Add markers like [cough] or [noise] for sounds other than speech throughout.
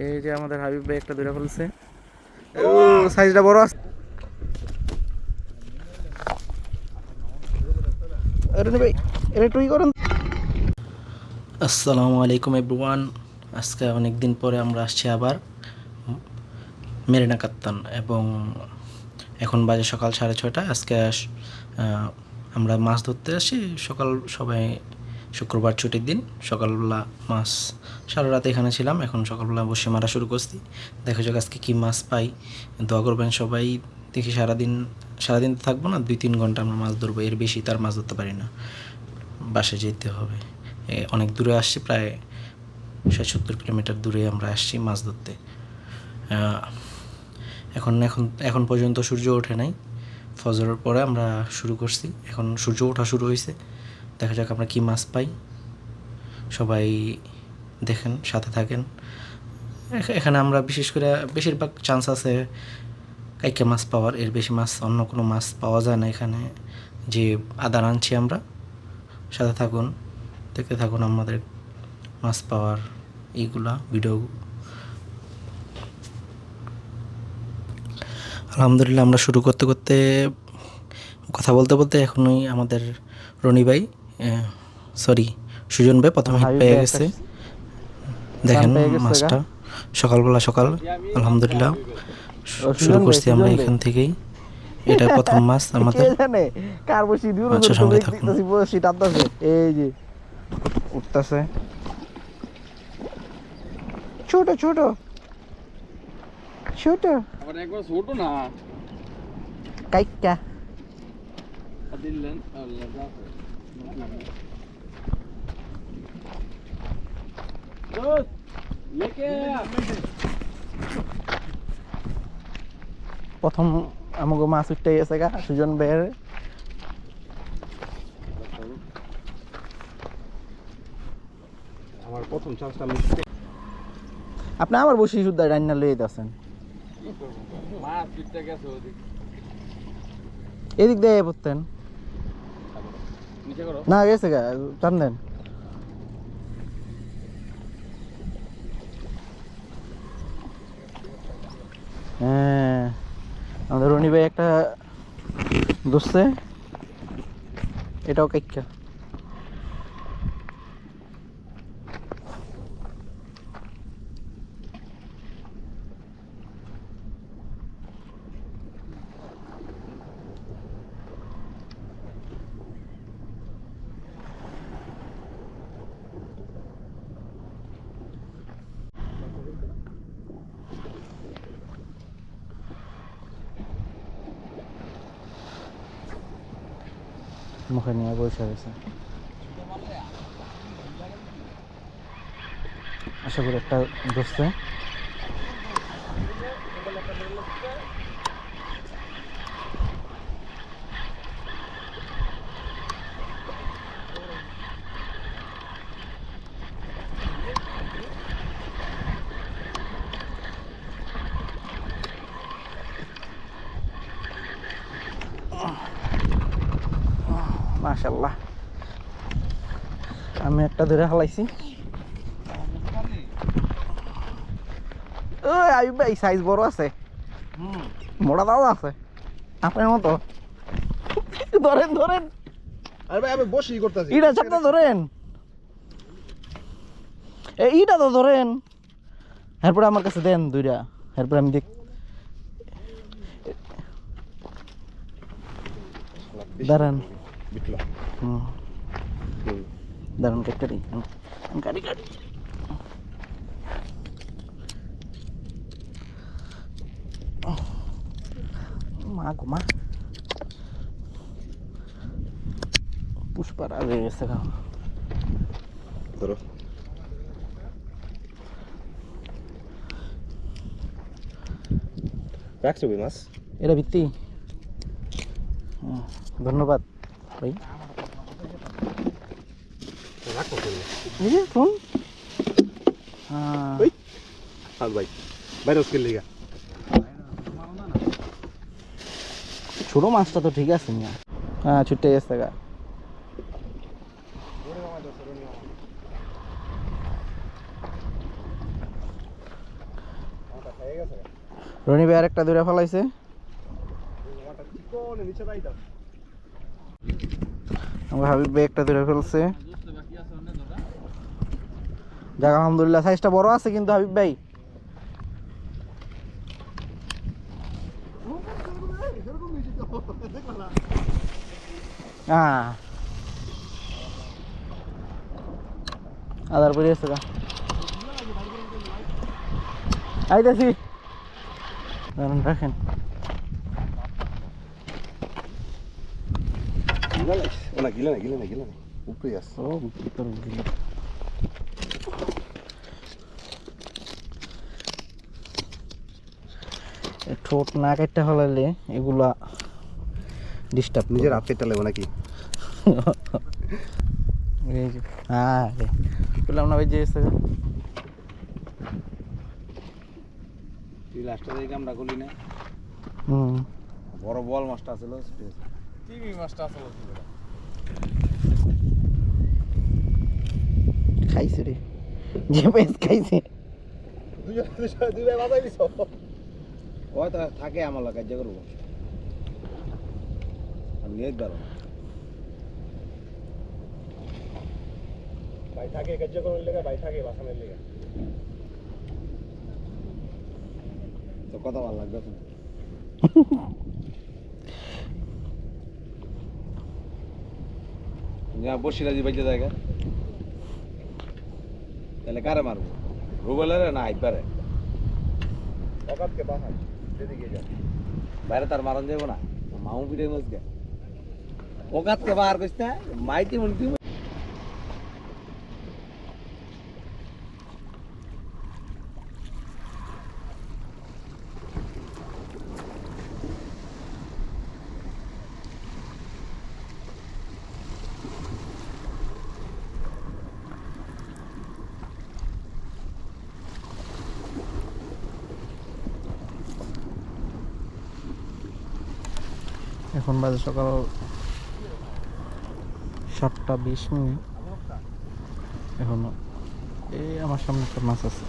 এই যে আমাদের হাবিব ভাই একটা ধরে ফেলছে। সাইজটা বড় আছে। আসসালামু আলাইকুম এভরিওয়ান। আজকে অনেক দিন পরে আমরা আসছি আবার মেরিনা কাত্তান এবং এখন বাজে সকাল সাড়ে ছয়টা। আজকে আমরা মাছ ধরতে আসি। সকাল সবাই শুক্রবার ছুটির দিন, সকালবেলা মাছ সারা রাত এখানে ছিলাম, এখন সকালবেলা বসে মারা শুরু করছি। দেখা যাক আজকে কী মাছ পাই। দোয়া করবেন সবাই, দেখি সারাদিন সারাদিন তো থাকব না দুই তিন ঘণ্টা আমরা মাছ ধরবো, এর বেশি তার মাছ ধরতে পারি না। বাসে যেতে হবে। অনেক দূরে আসছি, প্রায় ষাট সত্তর কিলোমিটার দূরে আমরা আসছি মাছ ধরতে। এখন এখন এখন পর্যন্ত সূর্য ওঠে নাই। ফজরের পরে আমরা শুরু করছি, এখন সূর্য ওঠা শুরু হয়েছে দেখা যাক আমরা কি মাছ পাই। সবাই দেখেন, সাথে থাকেন। এখ- এখানে আমরা বিশেষ করে, বেশিরভাগ চান্স আছে কাইকে মাছ পাওয়ার, এর বেশি মাছ, অন্য কোনো মাছ পাওয়া যায় না এখানে। যে আদার আনছি আমরা, সাথে থাকুন, দেখতে থাকুন আমাদের মাছ পাওয়ার এইগুলা ভিডিও আলহামদুলিল্লাহ, আমরা শুরু করতে করতে কথা বলতে বলতে এখনই আমাদের রনি ভাই সরি সুজন ভাই প্রথমে হিট পেয়ে গেছে। দেখেন মাছটা সকালবেলা সকাল। আলহামদুলিল্লাহ। শুরু করছি আমরা এখান থেকেই। এটা প্রথম মাছ [laughs] আমাদের কার বসি দূর আচ্ছা, সঙ্গে থাকুন। বসি টানতাছে। এই যে উঠতাছে। ছোট ছোট। ছোট। আবার একবার ছোট না। কাইকা। দিলেন আল্লাহ প্রথম আমাকে মাছ উঠতে গেছে গা সুজন বের। আমার প্রথম চান্সটা আমি আপনি আমার বসি শুদ্ধ রান্না গেছে ওদিক। এদিক দিয়ে পড়তেন। না গেছে গা টান দেন। হ্যাঁ আমাদের রনি ভাই একটা দুসছে এটাও কাইকা মুখে নিয়ে বসে রয়েছে। আশা করি একটা দোষে আমি একটা ধরে হালাইছি। ওই আইব ভাই সাইজ বড় আছে। মোটা দাও আছে। আপনার মতো। ধরেন ধরেন। আরে ভাই আমি বসি করতেছি। ইটা চাপটা ধরেন। এ ইটা তো ধরেন। এরপরে আমার কাছে দেন দুইটা। এরপরে আমি দেখ দাঁড়ান। দাঁড়ান কাটি। গাড়ি গাড়ি মা গো মা। পুষ্পার আগে গেছে ধরো। রাখছো মাছ? এটা ভিত্তি। ধন্যবাদ ভাই। ফোন হ্যাঁ ভাই ভাইরাস কে লিগা ছোট মাছটা তো ঠিক আছে মিয়া হ্যাঁ ছুটে গেছে গা রনি ভাই আরেকটা দূরে ফেলাইছে আমার হাবিব ভাই একটা দূরে ফেলছে যাক আলহামদুলিল্লাহ সাইজটা বড় আছে কিন্তু হাবিব ভাই হ্যাঁ আদার পরে আছে গা আইতাছি দাঁড়ান রাখেন গিলা নাই না গিলা নাই গিলা নাই গিলা নাই উপরে আছে ও ভিতর দিল ঠোঁট না কাটতে ফেলাইলে এগুলা ডিস্টার্ব নিজের কেটে লাগবে নাকি? [laughs] হ্যাঁ পেলাম না ভাই যে এসে তুই লাস্টের দিকে আমরা গলি না? হুম। বড় বল মাছটা ছিল খাইছে রে। যে পেস খাইছে। বাজাই দিছ ওই তো থাকে আমার লাগে যে করব। আমি নিয়ে ভাই থাকে লেগে ভাই থাকে বাসানের লেগে। তো কত ভালো লাগবে যা জায়গা তাহলে কারে মারবো? রুবেলারে না হাইপারে অকাতকে বাইরে তার মারণ যাব না। মামু পিঠে মজকে ওকাতকে বার মাইতে মাইতি মনে তুই এখন বাজে সকাল সাতটা বিশ মিনিট। এখনও। এই আমার সামনে একটা মাছ আছে।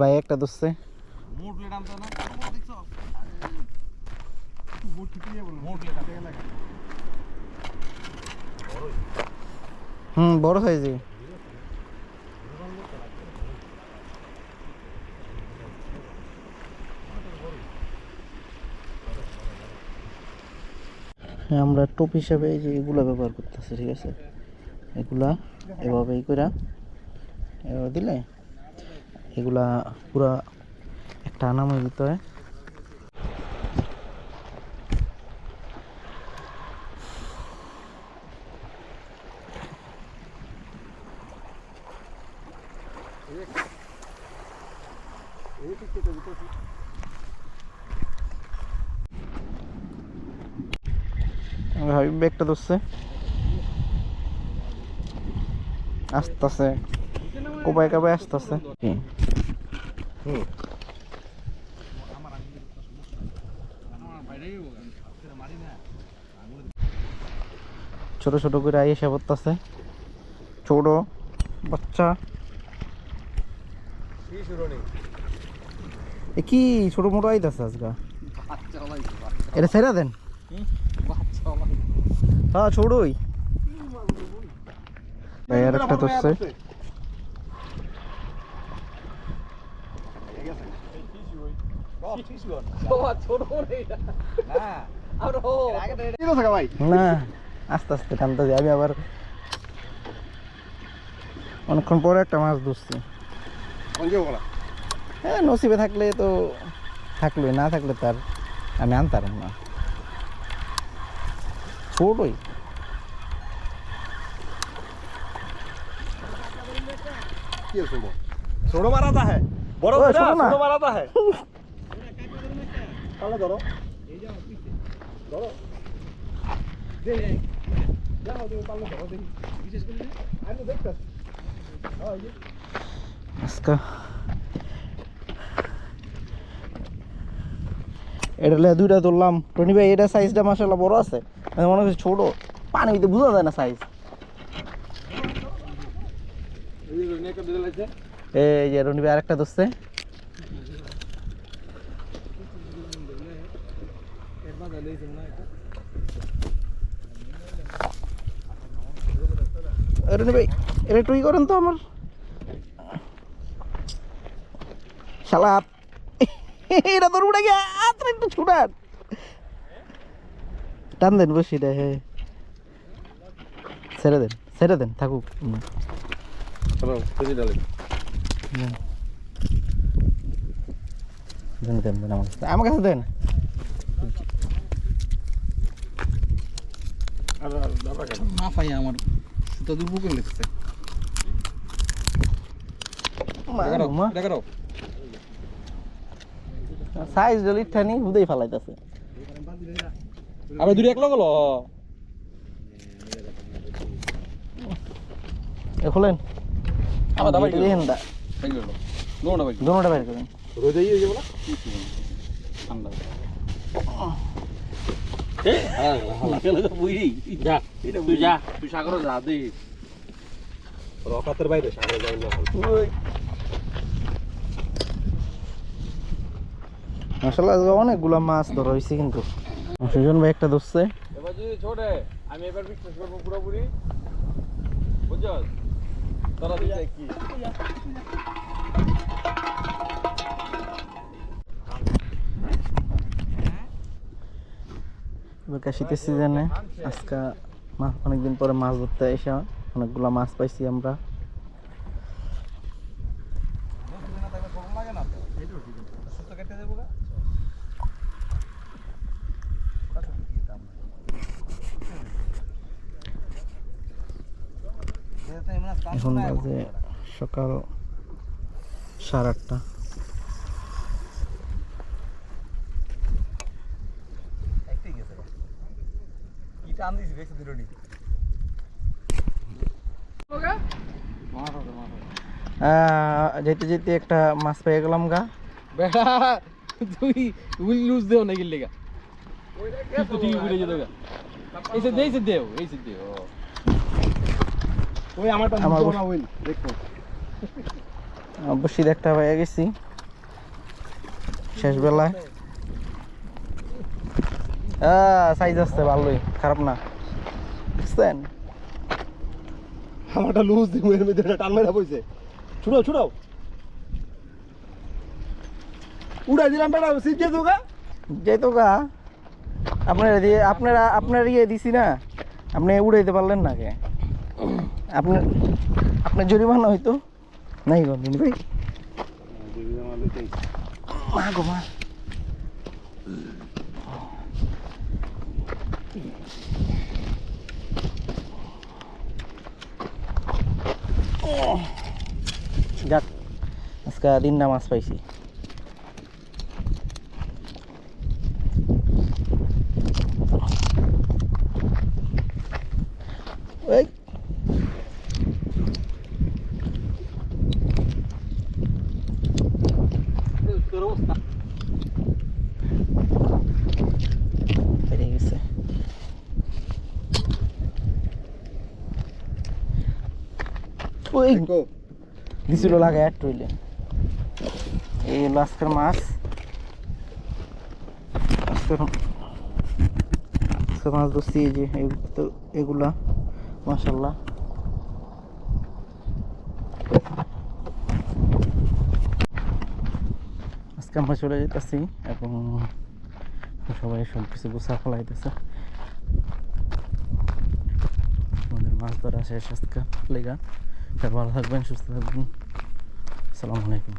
ভাই একটা না? হুম বড় সাইজে হ্যাঁ আমরা টোপ হিসাবে এই যে এগুলা ব্যবহার করতেছি ঠিক আছে? এগুলা এভাবে এই করে এভাবে দিলে এগুলা পুরা একটা আনামের ভিতরে আমার হাবিব ব্যাগটা ধরছে। আসতেছে। কোপায় কাবায় আসতেছে। ছোট ছোট করে আইসা এসে পড়তেছে। ছোট বাচ্চা। কি ছোট মোটো আইতাছে আজকা এটা ছেড়া দেন। হ্যাঁ একটা না আস্তে আস্তে টানতে যাই আমি আবার অনেকক্ষণ পরে একটা মাছ ধরছি। যাব হ্যাঁ নসিবে থাকলে তো থাকলোই না থাকলে তার আমি আনতাম না। ছোটই ছোট মারাতা হ্যাঁ বড় ছোট মারাতা হ্যাঁ তাহলে ধরো। ধরো। হ্যাঁ এটা দুইটা তুললাম। টনি ভাই এটা সাইজটা মাসাল্লাহ বড় আছে। মনে হচ্ছে ছোট। পানি ভিতরে বোঝা যায় না সাইজ এই যে রনি ভাই আরেকটা ধরছে। রনি ভাই এটা টুই করেন তো আমার। শালা, এটা তোর উড়ে গিয়ে আত্র একটু ছুটান। টান দেন বসি রে হ্যাঁ ছেড়ে দেন ছেড়ে দেন থাকুক। আমার কাছে। দেন। মাফাই আমার তো দুপুকে লিখছে সাইজ জলি ঠানি হুদেই ফালাইতাছে। আবার দুটো এক লগলো এ খোলেন। আমার দাবাই দেখেন দা। দৌড়া ভাই দোনোটা বাইর করেন। রোজাই হয়ে যাব না? ঠান্ডা। রকাতের বাইরে সাগরে যাই মাসাল্লাহ অনেকগুলা মাছ ধরা হয়েছে কিন্তু। সুজন ভাই একটা ধরছে। আমি এবার বিশ্বাস করব পুরোপুরি। বুঝছ তোরা কি এবার শীতের সিজনে আজকে অনেকদিন পরে মাছ ধরতে এসে অনেকগুলা মাছ পাইছি আমরা। বাজে সকাল সাড়ে আটটা। আহ, যেতে যেতে একটা মাছ পেয়ে গেলাম গা। বেটা তুই উইল লুজ দেও নাকি লেগা? তুই ঘুরে যেতে গা এসে দে এসে দেও এসে দেও। ওই আমার না দেখো। অবশ্যই একটা পেয়ে গেছি। শেষ বেলায়। সাইজ আসছে ভালোই খারাপ না। বুঝছেন? আমারটা লুজ দিব এর মধ্যে টান মেরা পড়ছে। ছুড়াও ছুড়াও উড়াই দিলাম বেটা সিজে দুগা যেই তো গা। আপনারা দিয়ে আপনারা আপনার ইয়ে দিছি না। আপনি উড়াইতে পারলেন না কে আপনার আপনার জরিমানা হয়তো? নাই গন্দিন ভাই মা গো, মা। যাক, আজকে দিনটা মাছ পাইছি। এই বেরিয়ে গেছে ওই দিছিল লাগে এক টইলে এই হলো আজকের মাছ। আজকের আজকের মাছ ধরছি এই যে এগুলা মাসাল্লাহ আজকে আমরা চলে যেতেছি এবং সবাই সব কিছু গুছা ফেলাইতেছে। আমাদের মাছ ধরা শেষ আজকে লেগা। থাকবেন সুস্থ থাকবেন আসসালামু আলাইকুম